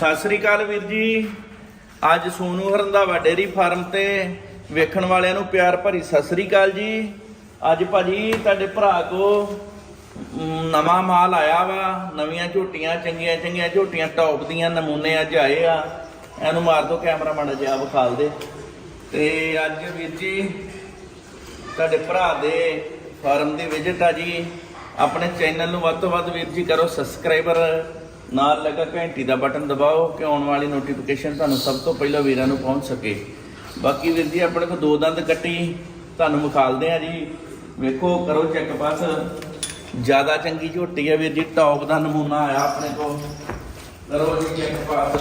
ਸਤਿ ਸ੍ਰੀ ਅਕਾਲ ਵੀਰ ਜੀ। ਅੱਜ Sonu ਹਰੰਦਾਵਾ dairy farm ਤੇ ਵੇਖਣ ਵਾਲਿਆਂ ਨੂੰ ਪਿਆਰ ਭਰੀ ਸਤਿ ਸ੍ਰੀ ਅਕਾਲ ਜੀ। ਅੱਜ ਭਾਜੀ ਤੁਹਾਡੇ ਭਰਾ ਕੋ ਨਵਾਂ ਮਾਲ ਆਇਆ ਵਾ। ਨਵੀਆਂ ਝੋਟੀਆਂ, ਚੰਗੀਆਂ ਚੰਗੀਆਂ ਝੋਟੀਆਂ, ਟੌਪ ਦੀਆਂ ਨਮੂਨੇ ਅੱਜ ਆਏ ਆ। ਇਹਨੂੰ ਮਾਰ ਦੋ ਕੈਮਰਾ ਮਾੜਾ ਜਿਹਾ ਵਿਖਾਲ ਦੇ। ਤੇ ਅੱਜ ਵੀਰ ਜੀ, ਤੁਹਾਡੇ ਭਰਾ ਦੇ ਫਾਰਮ ਦੀ ਵਿਜ਼ਿਟ ਆ ਜੀ। ਆਪਣੇ ਚੈਨਲ ਨੂੰ ਵੱਧ ਤੋਂ ਵੱਧ ਵੀਰ ਜੀ ਕਰੋ ਸਬਸਕ੍ਰਾਈਬਰ। ਨਾਲ ਲੱਗਾ ਘੰਟੀ ਦਾ ਬਟਨ ਦਬਾਓ ਕਿ ਆਉਣ ਵਾਲੀ ਨੋਟੀਫਿਕੇਸ਼ਨ ਤੁਹਾਨੂੰ ਸਭ ਤੋਂ ਪਹਿਲਾਂ ਵੀਰਾਂ ਨੂੰ ਪਹੁੰਚ ਸਕੇ। ਬਾਕੀ ਵੀਰ ਜੀ, ਆਪਣੇ ਕੋਲ ਦੋ ਦੰਦ ਕੱਟੀ, ਤੁਹਾਨੂੰ ਵਿਖਾਲਦੇ ਆ ਜੀ। ਵੇਖੋ, ਕਰੋ ਚੈੱਕ ਪਾਸ ਜ਼ਿਆਦਾ ਚੰਗੀ ਝੋਟੀ ਹੈ ਵੀਰ ਜੀ ਟੌਪ ਦਾ ਨਮੂਨਾ ਆਇਆ ਆਪਣੇ ਕੋਲ। ਕਰੋ ਜੀ ਚੈੱਕ ਪਾਸ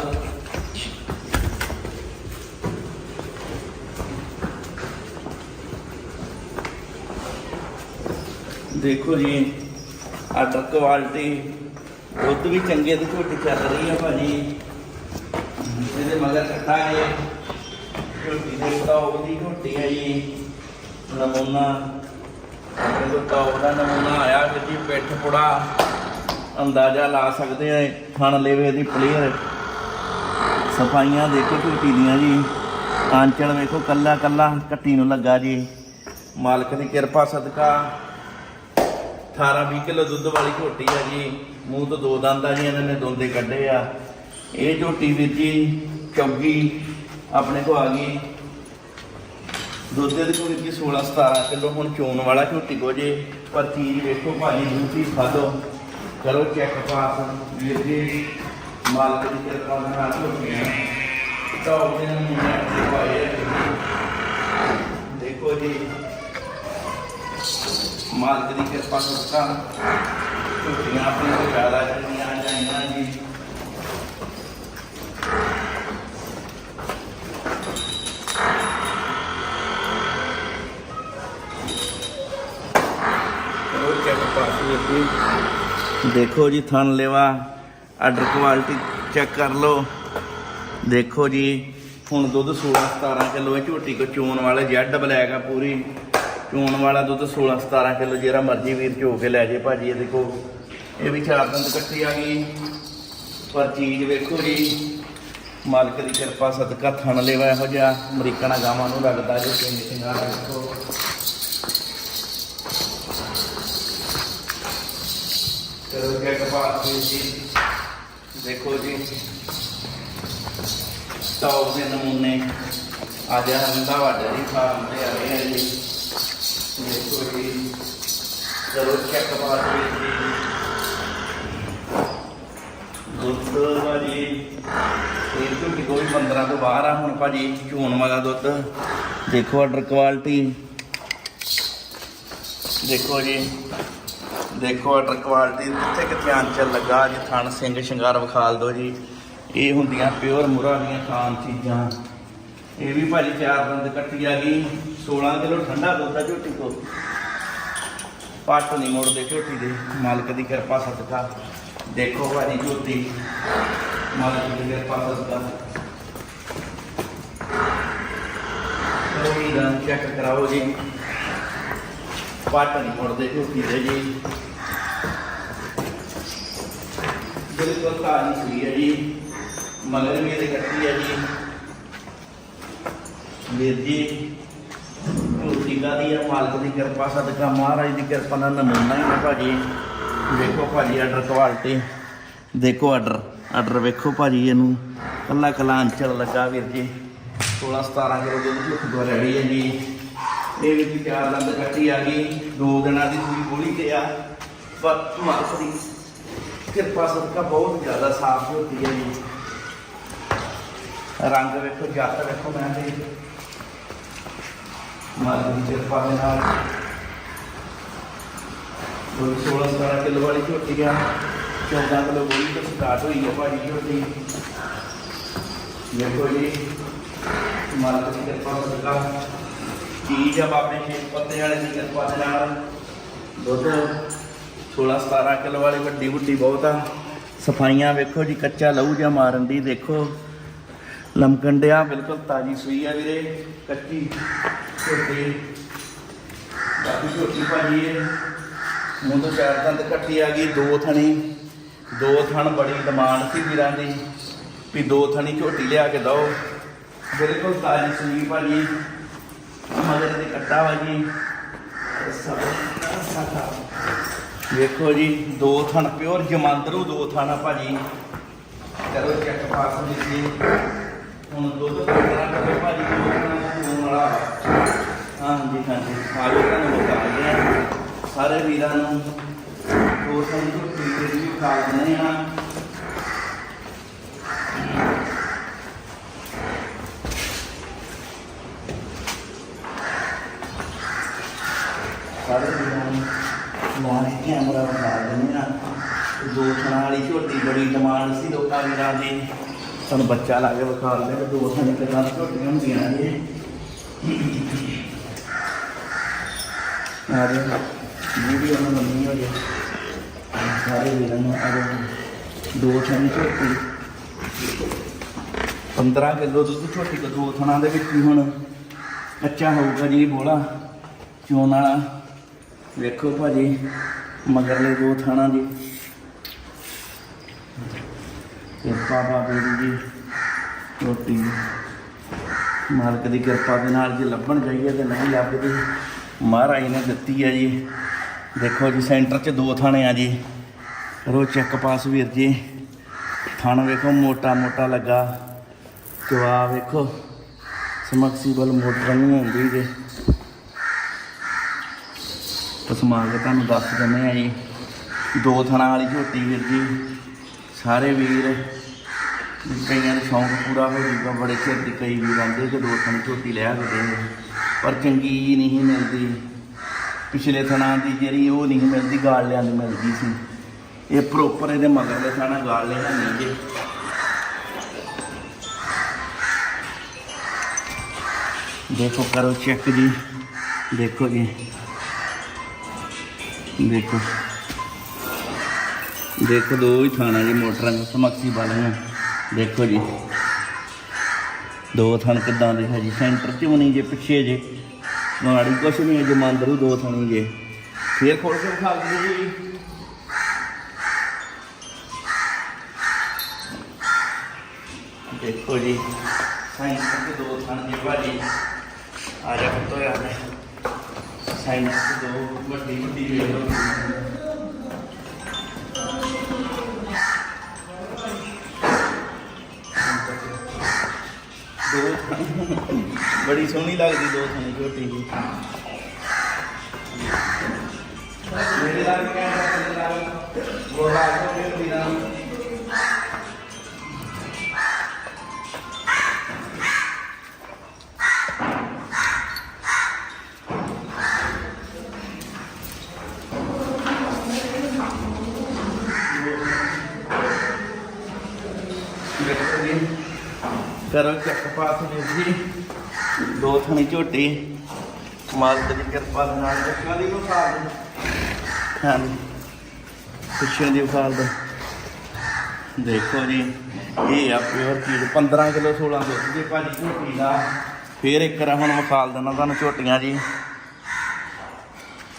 ਦੇਖੋ ਜੀ ਆਰਡਰ ਕੁਆਲਿਟੀ ਦੁੱਧ ਵੀ ਚੰਗੇ ਦੀ ਝੋਟੀ ਚੱਲ ਰਹੀ ਹੈ ਭਾਜੀ। ਇਹਦੇ ਮਗਰ ਕੱਟਾ ਹੈ ਝੋਟੀ ਦੇ ਟੌਪ ਦੀ ਝੋਟੀ ਹੈ ਜੀ। ਨਮੂਨਾ। ਇਹ ਟੌਪ ਦਾ ਨਮੂਨਾ ਆਇਆ ਕਿ ਜੀ ਪਿੱਠ ਪੁੜਾ ਅੰਦਾਜ਼ਾ ਲਾ ਸਕਦੇ ਆ ਥਣ ਲੇਵੇ ਦੀ ਪਲੇਅਰ ਸਫਾਈਆਂ ਦੇਖੋ ਝੋਟੀ ਦੀਆਂ ਜੀ। ਆਂਚਲ ਵੇਖੋ ਕੱਲਾ ਕੱਲਾ ਕੱਟੀ ਨੂੰ ਲੱਗਾ ਜੀ। ਮਾਲਕ ਦੀ ਕਿਰਪਾ ਸਦਕਾ। 18 20 ਕਿਲੋ ਦੁੱਧ ਵਾਲੀ ਝੋਟੀ ਆ ਜੀ। ਮੂੰਹ ਤੋਂ ਦੋ ਦੰਦ ਆ ਜੀ, ਇਹਨਾਂ ਨੇ ਦੋਂਦੇ ਕੱਢੇ ਆ। ਇਹ ਝੋਟੀ ਵੀਰ ਜੀ ਚੌਗੀ ਆਪਣੇ ਕੋ ਆ ਗਈ। ਦੁੱਧ ਦੇ ਕੋਲ ਜੀ 16 17 ਕਿਲੋ, ਹੁਣ ਚੋਣ ਵਾਲਾ ਝੋਟੀ ਕੋ ਜੇ। ਪਰ ਚੀਜ਼ ਵੇਖੋ ਭਾਜੀ ਦੂਸਰੀ ਖਾਦੋ ਕਰੋ ਚੈੱਕ ਪਾਸ। ਵੀਰ ਜੀ, ਮਾਲਕ ਦੀ ਕਿਰਪਾ ਨਾਲ ਝੋਟੀਆਂ ਤਾਂ ਉਹਦੇ ਨੂੰ ਦੇਖੋ ਜੀ ਮਾਲਕ ਦੀ ਕਿਰਪਾ ਸਦਕਾ ਝੋਟੀਆਂ ਆਪਣੇ ਕੋਲ ਜ਼ਿਆਦਾ ਚੰਗੀਆਂ ਜਾਈਆਂ ਜੀ। ਦੇਖੋ ਜੀ ਥਣ ਲੈਵਾ ਆਰਡਰ ਕੁਆਲਿਟੀ ਚੈੱਕ ਕਰ ਲਓ। ਦੇਖੋ ਜੀ ਹੁਣ ਦੁੱਧ 16 17 ਕਿਲੋ ਹੈ ਝੋਟੀ ਕੋ ਚੋਣ ਵਾਲੇ ਜੈਡ ਬਲੈਕ ਆ ਪੂਰੀ। ਚੋਣ ਵਾਲਾ ਦੁੱਧ 16 17 ਕਿਲੋ, ਜਿਹੜਾ ਮਰਜ਼ੀ ਵੀਰ ਝੋ ਕੇ ਲੈ ਜੇ ਭਾਜੀ, ਇਹ ਦੇਖੋ, ਇਹ ਵੀ ਚਾਰ ਦੰਦ ਇਕੱਠੀ ਆ ਗਈ ਪਰ ਚੀਜ਼ ਵੇਖੋ ਜੀ, ਮਾਲਕ ਦੀ ਕਿਰਪਾ, ਸਦਕਾ ਥਣ ਲੈਵਾ ਇਹੋ ਜਿਹਾ ਅਮਰੀਕਨਾ ਗਾਵਾਂ ਨੂੰ ਲੱਗਦਾ ਜੇ ਪਿੰਡ ਸਿੰਘਾਂ ਵੇਖੋ ਚਲੋ ਕਿਆ ਕਪਾਸ ਜੀ, ਦੇਖੋ ਜੀ। ਟੌਪ ਦੇ ਨਮੂਨੇ ਅੱਜ ਹੰਦਾ ਵਾਡਾ ਜੀ ਫਾਰਮ ਤੇ ਆ ਰਹੇ ਆ ਜੀ। ਦੇਖੋ ਜੀ ਚਲੋ ਚੈੱਕ ਬਾਤ ਜੀ ਦੁੱਧ ਭਾਜੀ ਇਹ ਤੋਂ ਕਿ ਕੋਈ 15 ਤੋਂ ਬਾਹਰ ਆ ਹੁਣ ਭਾਜੀ ਝੂਣ ਵਾਲਾ ਦੁੱਧ ਦੇਖੋ ਆਰਡਰ ਕੁਆਲਿਟੀ ਦੇਖੋ ਜੀ ਦੇਖੋ ਆਰਡਰ ਕੁਆਲਿਟੀ ਕਿੱਥੇ ਕਿੱਥੇ ਆਂਚਲ ਲੱਗਾ ਜੀ ਥਣ ਸਿੰਘ ਸ਼ਿੰਗਾਰ ਵਿਖਾਲ ਦੋ ਜੀ ਇਹ ਹੁੰਦੀਆਂ ਪਿਓਰ ਮੁਰਾ ਦੀਆਂ ਖਾਣ ਚੀਜ਼ਾਂ ਇਹ ਵੀ ਭਾਜੀ ਚਾਰ ਦੰਦ ਕੱਟੀ ਆ ਗਈ 16 ਕਿਲੋ ਠੰਡਾ ਦੁੱਧ ਆ ਝੋਟੀ ਕੋ ਪੱਟ ਨਹੀਂ ਮੋੜਦੇ ਝੋਟੀ ਦੇ। ਮਾਲਕ ਦੀ ਕਿਰਪਾ ਸਦਕਾ। ਦੇਖੋ ਭਾਜੀ ਝੋਟੀ। ਮਾਲਕ ਦੀ ਕਿਰਪਾ ਸਦਕਾ। ਕੋਈ ਦਾ ਚੈੱਕ ਕਰਾਓ ਜੀ। ਪੱਟ ਨਹੀਂ ਮੋੜਦੇ ਝੋਟੀ ਦੇ ਜੀ। ਬਿਲਕੁਲ ਤਾਜ਼ੀ ਸੂਈ ਹੈ ਜੀ। ਮਗਰ ਵੀ ਕੱਟੀ ਹੈ ਜੀ। ਵੀਰ ਜੀ ਝੋਟੀ ਦੀ ਹੈ ਮਾਲਕ ਦੀ ਕਿਰਪਾ, ਸਦਕਾ ਮਹਾਰਾਜ ਦੀ ਕਿਰਪਾ ਨਾਲ ਨਮੂਨਾ ਹੀ ਹੈ ਭਾਜੀ। ਦੇਖੋ ਭਾਜੀ ਆਰਡਰ ਕੁਆਲਿਟੀ ਦੇਖੋ ਆਰਡਰ ਆਰਡਰ ਵੇਖੋ ਭਾਜੀ ਇਹਨੂੰ। ਕੱਲਾ ਕੱਲਾ ਅੰਚਲ ਲੱਗਾ ਵੀਰ ਜੀ। 16 17 ਕਿਲੋ ਦੁੱਧ ਝੋਟੀ ਤੋਂ ਰੈਡੀ ਹੈ ਜੀ। ਇਹ ਵੀ ਜੀ ਚਾਰ ਕੱਟੀ ਆ ਗਈ। ਦੋ ਦਿਨਾਂ ਦੀ ਸੂਈ ਗੋਲੀ ਤੇ ਆ। ਪਰ ਮਾਲਕ ਦੀ ਕਿਰਪਾ, ਸਦਕਾ ਬਹੁਤ ਜ਼ਿਆਦਾ ਸਾਫ਼ ਹੁੰਦੀ ਹੈ ਜੀ। ਰੰਗ ਵੇਖੋ, ਜੱਟ ਵੇਖੋ, ਮੈਂ ਤੇ ਮਾਲਕ ਦੀ ਕਿਰਪਾ ਦੇ ਨਾਲ। ਕੋਈ 16 17 ਕਿਲੋ ਵਾਲੀ ਝੋਟੀ ਆ। 14 ਕਿਲੋ ਗੋਲੀ ਤੋਂ ਸਟਾਰਟ ਹੋਈ ਹੈ ਭਾਜੀ ਝੋਟੀ। ਦੇਖੋ ਜੀ ਮਾਲਕ ਦੀ ਕਿਰਪਾ ਸਦਕਾ। ਚੀਜ਼ ਆ ਬਾਬੇ ਸ਼ੇਖ ਪੱਤੇ ਵਾਲੇ ਦੀ ਕਿਰਪਾ ਦੇ ਨਾਲ। ਦੁੱਧ 16 17 ਕਿਲੋ ਵਾਲੀ ਵੱਡੀ ਵੱਡੀ ਬਹੁਤ ਆ। ਸਫਾਈਆਂ ਵੇਖੋ ਜੀ, ਕੱਚਾ ਲਹੂ ਜਾਂ ਮਾਰਨ ਦੀ ਦੇਖੋ। ਲਮਕਣ ਡਿਆ ਬਿਲਕੁਲ ਤਾਜੀ ਸੂਈ ਆ ਵੀਰੇ, ਕੱਚੀ ਛੋਟੀ ਬਾਕੀ ਛੋਟੀ ਭਾਜੀ ਇਹ। ਮੂੰਹ ਤੋਂ ਚਾਰ ਦੰਦ ਕੱਟੀ ਆ ਗਈ, ਦੋ ਥਣੀ। ਦੋ ਥਣ ਬੜੀ ਡਿਮਾਂਡ ਸੀ ਵੀਰਾਂ ਦੀ, ਵੀ ਦੋ ਥਣੀ ਝੋਟੀ ਲਿਆ ਕੇ ਦਓ। ਬਿਲਕੁਲ ਤਾਜੀ ਸੂਈ ਭਾਜੀ। ਮਗਰ ਦੇ ਕੱਟਾ ਵਾ ਜੀ। ਵੇਖੋ ਜੀ, ਦੋ ਥਣ ਪਿਓਰ ਜਮਾਂਦਰੂ ਦੋ ਥਾਣਾ ਭਾਜੀ। ਕਰੋ ਚੈੱਕ ਪਾਸ ਜੀ ਹੁਣ ਦੁੱਧ ਕੱਢਣਾ ਕਰੋ ਭਾਜੀ ਹੋਣ ਵਾਲਾ ਹਾਂਜੀ ਹਾਂਜੀ। ਆਜੋ ਤੁਹਾਨੂੰ ਬਤਾ ਦਿਆਂ ਸਾਰੇ ਵੀਰਾਂ ਨੂੰ ਦੋ ਥਣ ਝੋਟੀ ਵੀ ਖਾ ਦਿੰਦੇ ਆ। ਸਾਰੇ ਵੀਰਾਂ ਨੂੰ ਲਾਣੇ ਕੈਮਰਾ ਬਣਾ ਦਿੰਦੇ ਆ। ਦੋ ਥਣਾ ਵਾਲੀ ਝੋਟੀ ਬੜੀ ਡਿਮਾਂਡ ਸੀ ਲੋਕਾਂ ਵੀਰਾਂ ਦੀ। ਤੁਹਾਨੂੰ ਬੱਚਾ ਲਾ ਕੇ ਵਿਖਾ ਦਿੰਦੇ ਆ ਦੋ ਥਣੇ ਕਿਦਾਂ ਝੋਟੀਆਂ ਹੁੰਦੀਆਂ ਨੇ। ਆ ਰਹੇ ਵੀਡੀਓ ਨੂੰ ਮੰਨੀ ਹੋ। ਗਿਆ ਸਾਰੇ ਵੀਰਾਂ ਨੂੰ ਆ ਰਹੇ ਦੋ ਥਣੀ ਝੋਟੀ। 15 ਕਿਲੋ ਦੁੱਧ ਝੋਟੀ ਕੋ ਦੋ ਥਣਾ ਦੇ ਵਿੱਚ ਹੀ ਹੁਣ ਕੱਚਾ ਹੋਊਗਾ ਜੀ ਬੋਲਾ। ਚੋਣ ਵਾਲਾ। ਵੇਖੋ ਭਾਜੀ, ਮਗਰਲੇ ਦੋ ਥਾਣਾ ਜੀ ਕਿਰਪਾ ਬਾਬੇ ਦੀ ਜੀ। ਰੋਟੀ। ਮਾਲਕ ਦੀ ਕਿਰਪਾ ਦੇ ਨਾਲ ਜੇ ਲੱਭਣ ਜਾਈਏ ਤੇ ਨਹੀਂ ਲੱਭਦੀ। ਮਹਾਰਾਜ ਨੇ ਦਿੱਤੀ ਹੈ ਜੀ। ਦੇਖੋ ਜੀ, ਸੈਂਟਰ 'ਚ ਦੋ ਥਾਣੇ ਆ ਜੀ। ਕਰੋ ਚੈੱਕ ਪਾਸ ਵੀਰ ਜੀ। ਥਾਣਾ ਵੇਖੋ, ਮੋਟਾ ਮੋਟਾ ਲੱਗਾ। ਜਵਾ ਵੇਖੋ, ਸਮਕਸੀਬਲ ਮੋਟਰ ਨਹੀਂ ਹੁੰਦੀ ਜੇ। ਪਸਮਾ ਕੇ ਤੁਹਾਨੂੰ ਦੱਸ ਦਿੰਦੇ ਆ ਜੀ। ਦੋ ਥਾਣਾ ਵਾਲੀ ਝੋਟੀ ਵੀਰ ਜੀ। ਸਾਰੇ ਵੀਰ, ਕਈਆਂ ਦਾ ਸ਼ੌਂਕ ਪੂਰਾ ਹੋ ਜੂਗਾ ਬੜੇ ਚਿਰ ਦੀ ਕਈ ਵੀਰ ਆਉਂਦੇ ਕਿ ਦੋ ਥਣੀ ਝੋਟੀ ਲੈ ਕੇ ਦੇ ਪਰ ਚੰਗੀ ਨਹੀਂ ਮਿਲਦੀ। ਪਿਛਲੇ ਥਣਾ ਦੀ ਜਿਹੜੀ ਉਹ ਨਹੀਂ ਮਿਲਦੀ ਗਾਲ ਗਾਲਿਆਂ ਦੀ ਮਿਲਦੀ ਸੀ। ਇਹ ਪ੍ਰੋਪਰ ਇਹਦੇ ਮਗਰਲੇ ਥਾਣਾ ਗਾਲ ਲੈਣਾ ਨਹੀਂ ਜੇ ਦੇਖੋ, ਕਰੋ ਚੈੱਕ ਜੀ। ਦੇਖੋ ਜੀ। ਦੇਖੋ। ਦੇਖੋ ਦੋ ਹੀ ਥਾਣਾ ਜੀ, ਮੋਟਰਾਂ ਨੂੰ ਸਮਕਸੀ ਵਾਲੀਆਂ ਦੇਖੋ ਜੀ। ਦੋ ਥਣ ਕਿੱਦਾਂ ਦੇ ਹੈ ਜੀ? ਸੈਂਟਰ ਚ ਵੀ ਜੇ ਪਿੱਛੇ ਜੇ? ਗਾੜੀ ਕੁਛ ਨਹੀਂ ਹੈ ਜੇ ਮੰਦਰੂ ਦੋ ਥਣੀ ਜੇ। ਫੇਰ ਖੋਲ ਕੇ ਵਿਖਾ ਦਿਓ ਜੀ। ਦੇਖੋ ਜੀ, ਸੈਂਟਰ ਚ ਦੋ ਥਣ ਜੀ ਭਾਜੀ ਆ ਜਾ ਪੁੱਤੋ ਯਾਰ। ਸਾਈਨ ਤੇ ਦੋ ਵੱਡੀ ਵੱਡੀ ਵੇਖ ਲਓ ਦੋ ਬੜੀ ਸੋਹਣੀ ਲੱਗਦੀ ਦੋ ਥਣੀ ਝੋਟੀ ਜੀ ਮੇਰੇ ਨਾਲ ਵੀ ਕਹਿੰਦਾ ਮੇਰੇ ਨਾਲ ਉਹ ਆ ਕੇ ਫਿਰ ਵੀਰਾਂ ਦੇਖੋ ਜੀ ਕਰੋ ਚੱਕ ਪਾਸ ਜੀ ਦੋ ਥਣੀ ਝੋਟੀ। ਮਾਲਕ ਦੀ ਕਿਰਪਾ ਦੇ ਨਾਲ ਦੇਖਾਂ ਦੀ ਵਿਖਾਲ ਦੇ ਹਾਂ ਪਿੱਛੇ ਦੀ ਵਿਖਾਲ ਦੇ। ਦੇਖੋ ਜੀ, ਇਹ ਆ ਪਿਓਰ ਚੀਜ਼। 15 ਕਿਲੋ 16 ਦੁੱਧ ਦੀ ਭਾਜੀ ਝੋਟੀ ਦਾ। ਫੇਰ ਇੱਕ ਰ ਹੁਣ ਵਿਖਾਲ ਦਿੰਦਾ ਤੁਹਾਨੂੰ ਝੋਟੀਆਂ ਜੀ।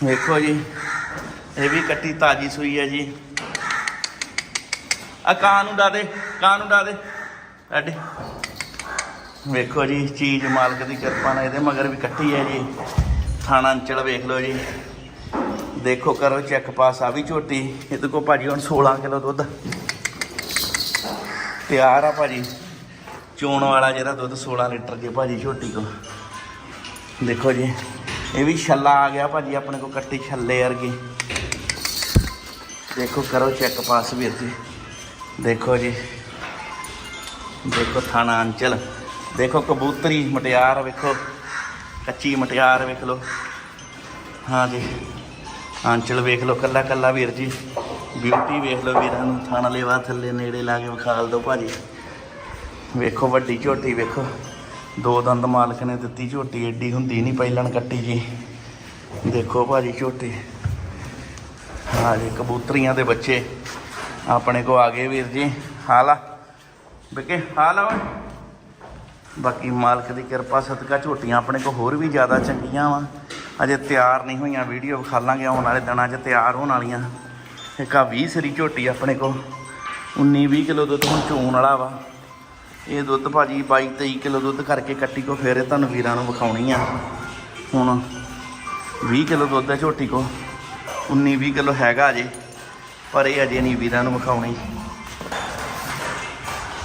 ਦੇਖੋ ਜੀ, ਇਹ ਵੀ ਕੱਟੀ ਤਾਜੀ ਸੂਈ ਹੈ ਜੀ। ਆ ਕਾਂ ਨੂੰ ਡਾ ਦੇ ਕਾਂ ਨੂੰ ਡਾ ਦੇ। ਅੱਡੇ ਵੇਖੋ ਜੀ, ਚੀਜ਼ ਮਾਲਕ ਦੀ ਕਿਰਪਾ ਨਾਲ ਇਹਦੇ ਮਗਰ ਵੀ ਕੱਟੀ ਹੈ ਜੀ। ਥਾਣਾ ਅੰਚਲ ਵੇਖ ਲਓ ਜੀ। ਦੇਖੋ, ਕਰੋ ਚੈੱਕ ਪਾਸ ਆ ਵੀ ਝੋਟੀ। ਇਹਦੇ ਕੋ ਭਾਜੀ ਹੁਣ 16 ਕਿਲੋ ਦੁੱਧ। ਤਿਆਰ ਆ ਭਾਜੀ। ਚੋਣ ਵਾਲਾ ਜਿਹੜਾ ਦੁੱਧ 16 ਲੀਟਰ ਦੀ ਭਾਜੀ ਝੋਟੀ ਕੋ ਦੇਖੋ ਜੀ, ਇਹ ਵੀ ਛੱਲਾ ਆ ਗਿਆ ਭਾਜੀ, ਆਪਣੇ ਕੋ ਕੱਟੀ ਛੱਲੇ ਵਰਗੀ। ਦੇਖੋ, ਕਰੋ ਚੈੱਕ ਪਾਸ ਵੀਰ ਜੀ ਦੇਖੋ ਜੀ। ਦੇਖੋ ਥਾਣਾ ਅੰਚਲ। ਦੇਖੋ ਕਬੂਤਰੀ ਮਟਿਆਰ ਵੇਖੋ, ਕੱਚੀ ਮਟਿਆਰ ਵੇਖ ਲਓ। ਹਾਂ ਜੀ ਅੰਚਲ ਵੇਖ ਲਓ, ਕੱਲਾ ਕੱਲਾ ਵੀਰ ਜੀ। ਬਿਊਟੀ ਵੇਖ ਲਓ ਵੀਰਾਂ ਨੂੰ, ਥਾਣਾ ਲੇਵਾ ਥੱਲੇ ਨੇੜੇ ਲਾ ਕੇ ਵਿਖਾਲ ਦਿਓ ਭਾਜੀ। ਵੇਖੋ ਵੱਡੀ ਝੋਟੀ ਵੇਖੋ, ਦੋ ਦੰਦ ਮਾਲਕ ਨੇ ਦਿੱਤੀ ਝੋਟੀ, ਏਡੀ ਹੁੰਦੀ ਨਹੀਂ ਪਹਿਲਣ ਕੱਟੀ ਜੀ। ਦੇਖੋ ਭਾਜੀ ਝੋਟੀ। ਹਾਂ ਜੀ, ਕਬੂਤਰੀਆਂ ਦੇ ਬੱਚੇ ਆਪਣੇ ਕੋ ਆ ਗਏ ਵੀਰ ਜੀ। ਹਾਲਾ ਬਿਕੇ ਹਾਲਾ ਓਏ? ਬਾਕੀ ਮਾਲਕ ਦੀ ਕਿਰਪਾ, ਸਦਕਾ ਝੋਟੀਆਂ ਆਪਣੇ ਕੋ ਹੋਰ ਵੀ ਜ਼ਿਆਦਾ ਚੰਗੀਆਂ ਵਾ। ਅਜੇ ਤਿਆਰ ਨਹੀਂ ਹੋਈਆਂ, ਵੀਡੀਓ ਵਿਖਾਲਾਂਗੇ ਆਉਣ ਵਾਲੇ ਦਿਨਾਂ 'ਚ, ਤਿਆਰ ਹੋਣ ਵਾਲੀਆਂ। ਇੱਕ ਆ 20 ਸਰੀ ਝੋਟੀ ਆਪਣੇ ਕੋ 19 20 ਕਿਲੋ ਦੁੱਧ ਹੁਣ ਚੋਣ ਵਾਲਾ ਵਾ। ਇਹ ਦੁੱਧ ਭਾਜੀ 22 23 ਕਿਲੋ ਦੁੱਧ ਕਰਕੇ ਕੱਟੀ ਕੋ ਫੇਰ ਇਹ ਤੁਹਾਨੂੰ ਵੀਰਾਂ ਨੂੰ ਵਿਖਾਉਣੀ ਆ। ਹੁਣ 20 ਕਿਲੋ ਦੁੱਧ ਹੈ ਝੋਟੀ ਕੋ 19 20 ਕਿਲੋ ਹੈਗਾ ਅਜੇ, ਪਰ ਇਹ ਅਜੇ ਨਹੀਂ ਵੀਰਾਂ ਨੂੰ ਵਿਖਾਉਣੀ।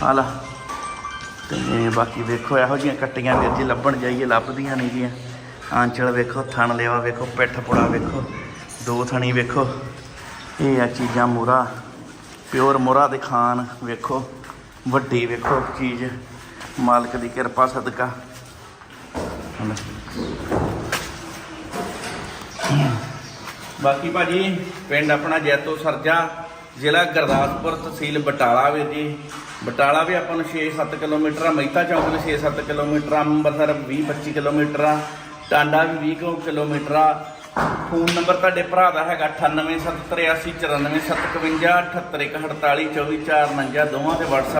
ਹਾਲਾ ਤੇ ਬਾਕੀ ਵੇਖੋ, ਇਹੋ ਜੀਆਂ ਕੱਟੀਆਂ ਵੀਰ ਜੀ ਲੱਭਣ ਜਾਈਏ, ਲੱਭਦੀਆਂ ਨਹੀਂ ਗੀਆਂ। ਆਂਚਲ ਵੇਖੋ, ਥਣ ਲੇਵਾ ਵੇਖੋ, ਪਿੱਠ ਪੁੜਾ ਵੇਖੋ, ਦੋ ਥਣੀ ਵੇਖੋ। ਇਹ ਆ ਚੀਜ਼ਾਂ ਮੋਰਾ, ਪਿਓਰ ਮੋਰਾ ਦੇ ਖਾਨ ਵੇਖੋ, ਵੱਡੀ ਵੇਖੋ ਚੀਜ਼, ਮਾਲਕ ਦੀ ਕਿਰਪਾ, ਸਦਕਾ। ਹਨਾ। ਬਾਕੀ ਭਾਜੀ, ਪਿੰਡ ਆਪਣਾ ਜੈਤੋ ਸਰਜਾ। ਜ਼ਿਲ੍ਹਾ ਗੁਰਦਾਸਪੁਰ ਤਹਿਸੀਲ ਬਟਾਲਾ ਵੀਰ ਜੀ। ਬਟਾਲਾ ਵੀ ਆਪਾਂ ਨੂੰ 6-7 ਕਿਲੋਮੀਟਰ ਆ, ਮਹਿਤਾ ਚੌਂਕ ਨੂੰ 6-7 ਕਿਲੋਮੀਟਰ ਆ, ਅੰਮ੍ਰਿਤਸਰ 20-25 ਕਿਲੋਮੀਟਰ ਆ, ਟਾਂਡਾ ਵੀ 20 ਕੁ ਕਿਲੋਮੀਟਰ ਆ। ਫੋਨ ਨੰਬਰ ਤੁਹਾਡੇ ਭਰਾ ਦਾ ਹੈਗਾ 9873849757 75148 2449 ਦੋਵਾਂ ਤੇ WhatsApp